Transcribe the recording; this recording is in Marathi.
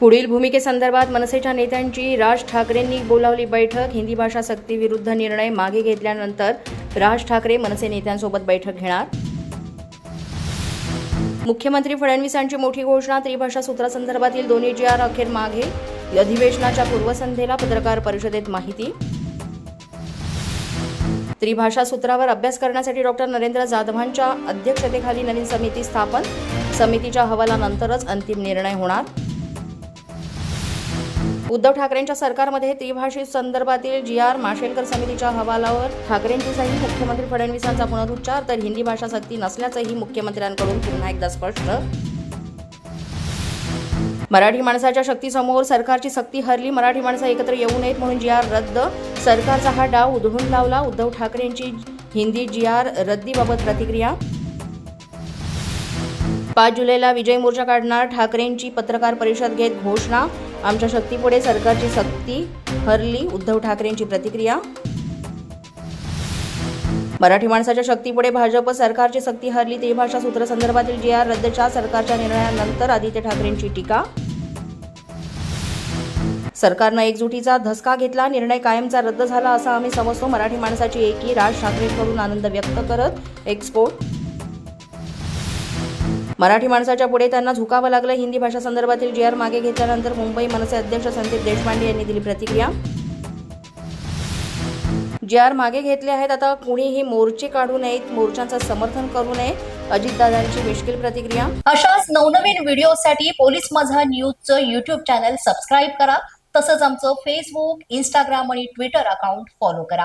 पुढील भूमिकेसंदर्भात मनसेच्या नेत्यांची राज ठाकरेंनी बोलावली बैठक. हिंदी भाषा सक्तीविरुद्ध निर्णय मागे घेतल्यानंतर राज ठाकरे मनसे नेत्यांसोबत बैठक घेणार. मुख्यमंत्री फडणवीसांची मोठी घोषणा त्रिभाषा सूत्रासंदर्भातील दोन्ही जी आर अखेर मागे. अधिवेशनाच्या पूर्वसंध्येला पत्रकार परिषदेत माहिती. त्रिभाषा सूत्रावर अभ्यास करण्यासाठी डॉक्टर नरेंद्र जाधवांच्या अध्यक्षतेखाली नवीन समिती स्थापन. समितीच्या अहवालानंतरच अंतिम निर्णय होणार. उद्धव ठाकरेंच्या सरकारमध्ये त्रिभाषी संदर्भातील जी आर माशेलकर समितीच्या अहवालावर ठाकरेंची सही मुख्यमंत्री फडणवीसांचा पुनरुच्चार तर हिंदी भाषा सक्ती नसल्याचंही मुख्यमंत्र्यांकडून पुन्हा एकदा स्पष्ट. मराठी माणसाच्या शक्तीसमोर सरकारची सक्ती हरली मराठी माणसं एकत्र येऊ नयेत म्हणून जी आर रद्द. सरकारचा हा डाव उधळून लावला उद्धव ठाकरेंची हिंदी जी आर रद्दीबाबत प्रतिक्रिया. पाच जुलैला विजय मोर्चा काढणार. ठाकरेंची पत्रकार परिषद घेत घोषणा. आमच्या शक्तीपुढे सरकारची सक्ती हरली. उद्धव ठाकरेंची प्रतिक्रिया. मराठी माणसाच्या शक्तीपुढे भाजप सरकारची सक्ती हरली. त्रिभाषा भाषा सूत्रसंदर्भातील जी आर रद्दच्या सरकारच्या निर्णयानंतर आदित्य ठाकरेंची टीका. सरकारनं एकजुटीचा धसका घेतला. निर्णय कायमचा रद्द झाला असा आम्ही समजतो. मराठी माणसाची एकी राज ठाकरेंकडून आनंद व्यक्त करत एक्सपोर्ट मराठी माणसाच्या पुढे त्यांना झुकावं लागलं. हिंदी भाषा संदर्भातील जी आर मागे घेतल्यानंतर मुंबई मनसे अध्यक्ष संदीप देशपांडे यांनी दिली प्रतिक्रिया. जे आर मागे घेतले आहेत. आता कुणीही मोर्चे काढू नयेत मोर्चांचं समर्थन करू नये अजितदादांची मिश्किल प्रतिक्रिया. अशाच नवनवीन व्हिडिओसाठी पोलीस माझा न्यूजचं युट्यूब चॅनल सबस्क्राईब करा. तसंच आमचं फेसबुक इंस्टाग्राम आणि ट्विटर अकाउंट फॉलो करा.